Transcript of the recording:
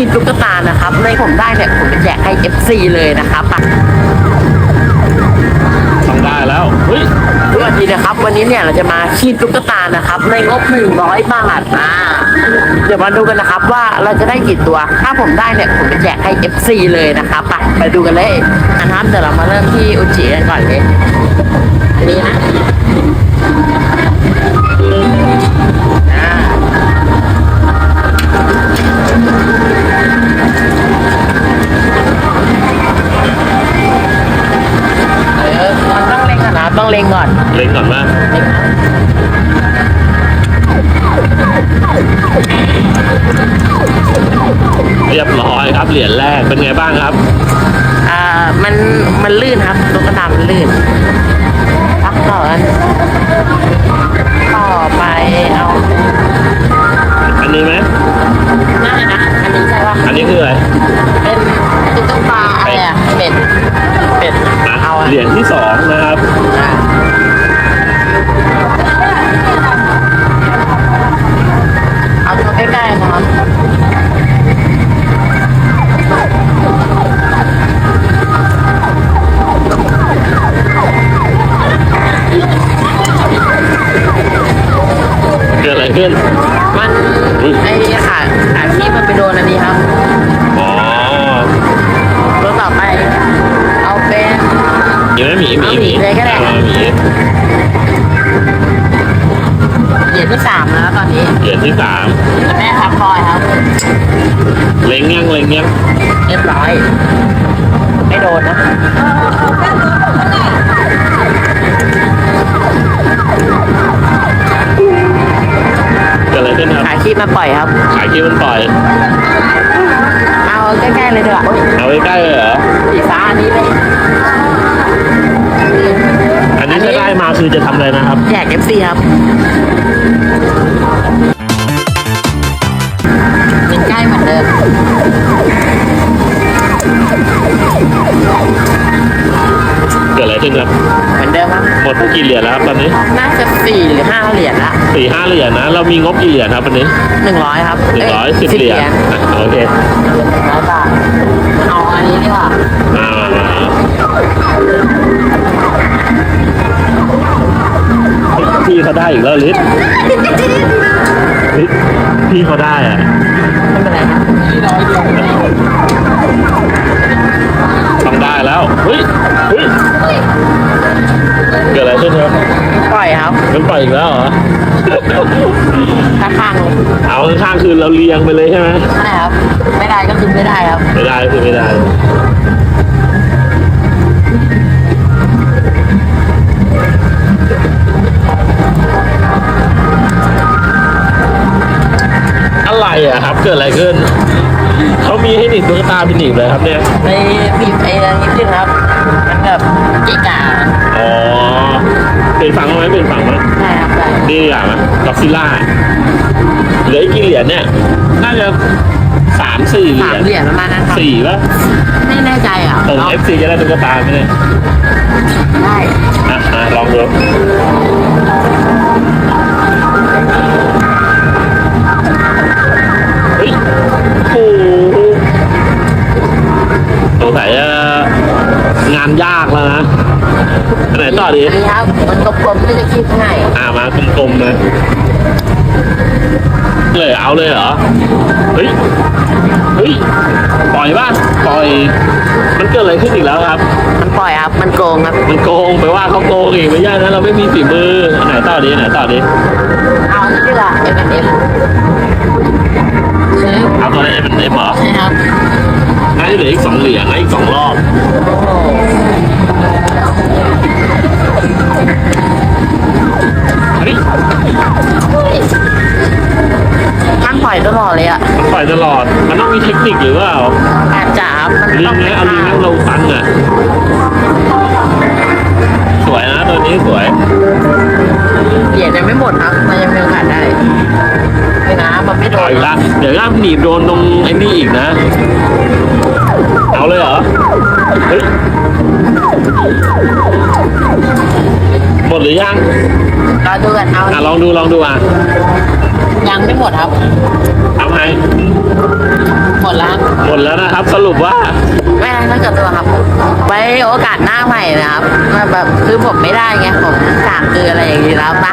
คีบตุ๊กตานะครับในผมได้เนี่ยผมจะแจกให้ FC เลยนะครับอะต้องได้แล้วเฮ้ยสวัสดีนะครับ วันนี้เนี่ยเราจะมาคีบตุ๊กตานะครับ ในงบ 100 บาทนะเดี๋ยวมาดูกันนะครับว่าเราจะได้กี่ตัว ถ้าผมได้เนี่ยผมจะแจกให้ FC เลยนะครับไปไปดูกันเลยอันนั้นเดี๋ยวเรามาเริ่มที่อุจิกันก่อนเลยอันนี้นะ เหรียญแรกเป็นไงบ้างครับ ไอ้ขาขาที่มันไปโดนอันนี้ครับอ๋อตัวต่อไป เอาเป็นมีไหมหมีหมีหมีเอาหมีเลยก็ได้อาหมีเหรียญที่สามแล้วตอนนี้เหรียญที่สามแม่ทับพลอยครับ เล็งยังเล็งยังเรียบร้อย ไม่โดนนะ กิดอะไรขึ้นครับขาคีบมาปล่อยครับ ขายคิวมันปล่อย เอาใกล้ๆเลยดีกว่าโอ๊ยเอาไว้ใกล้เลยเหรอ สีฟ้าอันนี้เลยอันนี้ถ้าได้มาคือจะทำอะไรนะครับ แจก FC ครับยังใกล้เหมือนเดิมเกิดอะไรขึ้นครับ เหมือนเดิมครับห มดไปกี่เหรียญแล้วครับตอนนี้น่าจะสี่หรือห้าเหรียญละสี่ห้าเหรียญนะ เรามีงบกี่เหรียญครับวันนี้หนึ่งร้อยครับหนึ่งร้อยสิบเหรียญอะโอเคร้อยบาทเอาอันนี้ดีกว่ามามามาพี่เขาได้อีกแล้วลิศลิศพี่เขาได้อะไม่เป็นไรครับ อยอีกแล้วเหรอถ้าข้างเลยเอาข้างๆคือเราเรียงไปเลยใช่ไหมใช่ครับ ไม่ได้ก็คือไม่ได้ครับ ไม่ได้คือไม่ได้ อะไรอะครับ เกิดอะไรขึ้น เขามีให้หนีบตุ๊กตาเป็นหนีบเลยครับเนี่ยในบีบไอ้นั่นนิดนึงครับ มันแบบจิกาอ๋อ เป็นฝั่งไหมเป็นฝั่งไหมใช่ครับได้นี่อย่างนะก็ซิล่าเหลืออีกกี่เหรียญเนี่ย น่าจะสามสี่เหรีสายมญเหรียญประมาณนั้นครับสี่ป่ะไม่แน่ใจอะตรงลอง FC จะได้ตุ๊กตาไหมเนี่ยได้อะอะลองดูเฮ้ยโอ้โหสงสัยจะงานยากแล้วนะอัน ไหนต่อดีนนี้ครับมันกลมๆไม่จะคิดง่ายอ่ามากลมๆนะเลยเอาเลยเหรอ เฮ้ย เฮ้ย ปล่อยป่ะปล่อย มันเกิดอะไรขึ้นอีกแล้วครับ มันปล่อยครับ มันโกงครับ มันโกงไปว่าเขาโกงอีกไม่ใช่นะเราไม่มีฝีมืออันไหนต่อดีอันไหนต่อดีเอาอันนี้ดีกว่า M N M อยตลอดเลยอะมันปล่อยตลอด มันต้องมีเทคนิคหรือเปล่าอาจจะครับมันลิต้องงเนี้ยเอาลิงก์เราฟันอะ สวยนะตัวนี้สวยเหรียญยังไม่หมดครับมันยังมีโอกาสได้ไม่นะมันไม่โดเอานอีกละเดี๋ยวย่ามหนีบโดนตรงไอ้นี่อีกนะ เอาเลยเหรอเฮ้ยหมดหรือยัง รอดูกันเอาอะลองดูลองดูอะ ยังไม่หมดครับทำไงหมดแล้วหมดแล้วนะครับ สรุปว่าไม่ได้ถ้าเกิดตัวครับ ไว้โอกาสหน้าใหม่นะครับแบบคือผมไม่ได้ไงผมกากคืออะไรอย่างนี้แล้วปะ